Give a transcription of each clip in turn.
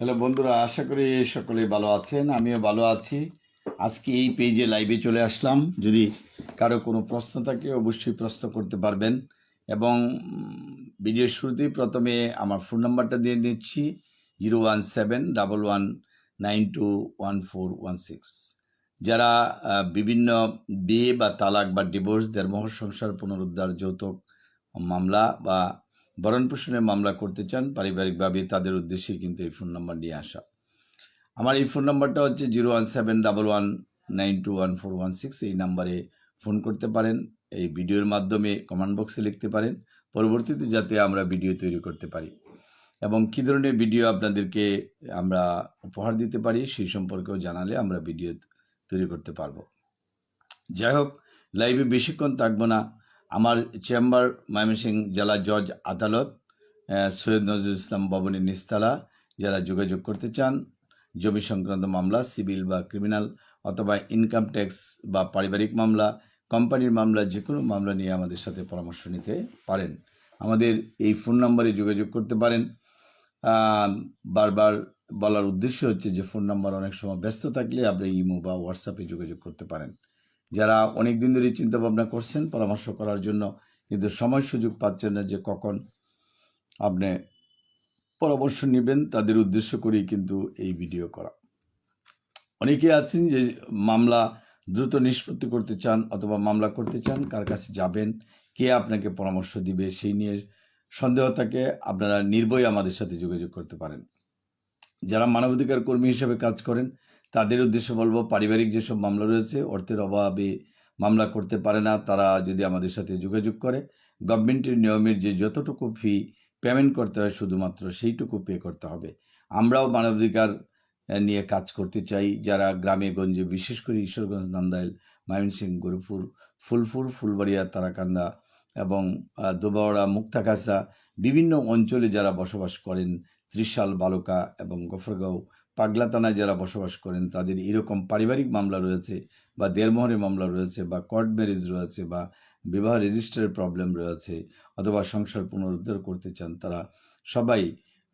Hello বন্ধুরা, আশা করি সকলেই ভালো আছেন, আমিও ভালো আছি। আজকে এই পেজে লাইভে চলে আসলাম। যদি কারও কোনো প্রশ্ন থাকে, অবশ্যই প্রশ্ন করতে পারবেন। এবং ভিডিওর শুরুতেই প্রথমে আমার ফোন নাম্বারটা দিয়ে নিচ্ছি zero one seven double one nine two one four one six যারা বিভিন্ন বিয়ে বা তালাক বা ডিভোর্স দেড়মোহর সংসার পুনরুদ্ধার, যৌতুক, মামলা বা ভরণ পোষণের মামলা করতে চান, পারিবারিকভাবে তাদের উদ্দেশ্যে কিন্তু এই ফোন নাম্বার নিয়ে আসা। আমার এই ফোন নাম্বারটা হচ্ছে zero one seven double one nine two one four one six. এই নাম্বারে ফোন করতে পারেন, এই ভিডিওর মাধ্যমে কমেন্ট বক্সে লিখতে পারেন। পরবর্তীতে যাতে আমরা ভিডিও তৈরি করতে পারি। এবং কী ধরনের ভিডিও আপনাদেরকে আমরা উপহার দিতে পারি, সেই সম্পর্কেও জানালে আমরা ভিডিও তৈরি করতে পারব। যাই হোক, লাইভে বেশিক্ষণ থাকব না। আমার চেম্বার, ময়মনসিংহ জেলা জজ আদালত সৈয়দ নজরুল ইসলাম ভবনের নিস্তালা যারা যোগাযোগ করতে চান, জমি সংক্রান্ত মামলা, সিভিল বা ক্রিমিনাল অথবা ইনকাম ট্যাক্স বা পারিবারিক মামলা, কোম্পানির মামলা যে কোনো মামলা নিয়ে আমাদের সাথে পরামর্শ নিতে পারেন। আমাদের এই ফোন নম্বরে যোগাযোগ করতে পারেন। বারবার বলার উদ্দেশ্য হচ্ছে যে ফোন নাম্বার অনেক সময় ব্যস্ত থাকলে আপনি ইমো বা হোয়াটসঅ্যাপে যোগাযোগ করতে পারেন। যারা অনেক দিন ধরে চিন্তা ভাবনা করছেন, পরামর্শ করার জন্য কিন্তু সময় সুযোগ পাচ্ছেন না যে কখন আপনি পরামর্শ নেবেন, তাদের উদ্দেশ্য করেই কিন্তু এই ভিডিও করা। অনেকে আছেন যে মামলা দ্রুত নিষ্পত্তি করতে চান অথবা মামলা করতে চান, কার কাছে যাবেন, কে আপনাকে পরামর্শ দিবে, সেই নিয়ে সন্দেহ থাকে, আপনারা নির্ভয় আমাদের সাথে যোগাযোগ করতে পারেন। যারা মানবাধিকার কর্মী হিসেবে কাজ করেন তাদের উদ্দেশ্যে বলব, পারিবারিক যেসব মামলা রয়েছে, অর্থের অভাবে মামলা করতে পারে না, তারা যদি আমাদের সাথে যোগাযোগ করে। গভর্নমেন্টের নিয়মের যে যতটুকু ফি পেমেন্ট করতে হয়, শুধুমাত্র সেইটুকু পে করতে হবে। আমরাও মানবাধিকার নিয়ে কাজ করতে চাই। যারা গ্রামে, গঞ্জে, বিশেষ করে ঈশ্বরগঞ্জ, নান্দাইল, ময়মনসিংহ, গরুপুর, ফুলপুর, ফুলবাড়িয়া, তারাকান্দা এবং দোবাওড়া মুক্তাকাছা বিভিন্ন অঞ্চলে যারা বসবাস করেন, ত্রিশাল, বালুকা এবং গফরগাঁও পাগলা থানায় যারা বসবাস করেন, তাদের এরকম পারিবারিক মামলা রয়েছে বা দেড়মোহরের মামলা রয়েছে বা কোর্ট ম্যারেজ রয়েছে বা বিবাহ রেজিস্টারের প্রবলেম রয়েছে অথবা সংসার পুনরুদ্ধার করতে চান, তারা সবাই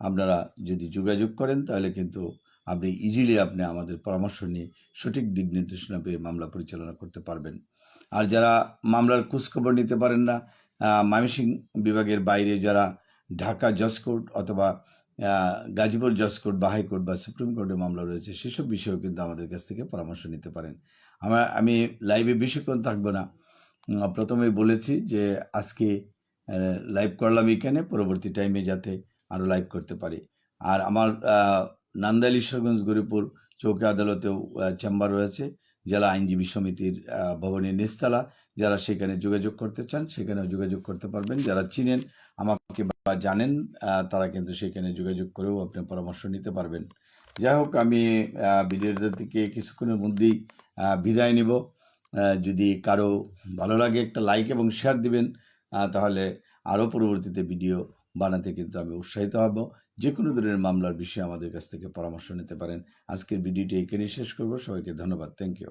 আপনারা যদি যোগাযোগ করেন, তাহলে কিন্তু আপনি ইজিলি আপনি আমাদের পরামর্শ নিয়ে সঠিক দিক নির্দেশনা পেয়ে মামলা পরিচালনা করতে পারবেন। আর যারা মামলার খোঁজখবর নিতে পারেন না ময়মনসিংহ বিভাগের বাইরে যারা ঢাকা জজ কোর্ট অথবা গাজীপুর জজ কোর্ট বা হাইকোর্ট বা সুপ্রিম কোর্টে মামলা রয়েছে, সেসব বিষয়েও কিন্তু আমাদের কাছ থেকে পরামর্শ নিতে পারেন। আমার, আমি লাইভে বেশিক্ষণ থাকব না। প্রথমেই বলেছি যে আজকে লাইভ করলাম এখানে, পরবর্তী টাইমে যাতে আরও লাইভ করতে পারি। আর আমার নান্দাইল ঈশ্বরগঞ্জ গরিপুর চৌকি আদালতেও চেম্বার রয়েছে। জেলা আইনজীবী সমিতির ভবনের নিস্তালা যারা সেখানে যোগাযোগ করতে চান, সেখানেও যোগাযোগ করতে পারবেন। যারা চিনেন, আমাকে বা জানেন তারা কিন্তু সেখানে যোগাযোগ করেও আপনি পরামর্শ নিতে পারবেন। যাই হোক, আমি ভিডিওটা থেকে কিছুক্ষণের মধ্যেই বিদায় নিব। যদি কারও ভালো লাগে একটা লাইক এবং শেয়ার দিবেন তাহলে আরও পরবর্তীতে ভিডিও বানাতে কিন্তু আমি উৎসাহিত হব। যে কোনো ধরনের মামলার বিষয়ে আমাদের কাছ থেকে পরামর্শ নিতে পারেন। আজকের ভিডিওটি এখানেই শেষ করব। সবাইকে ধন্যবাদ। Thank you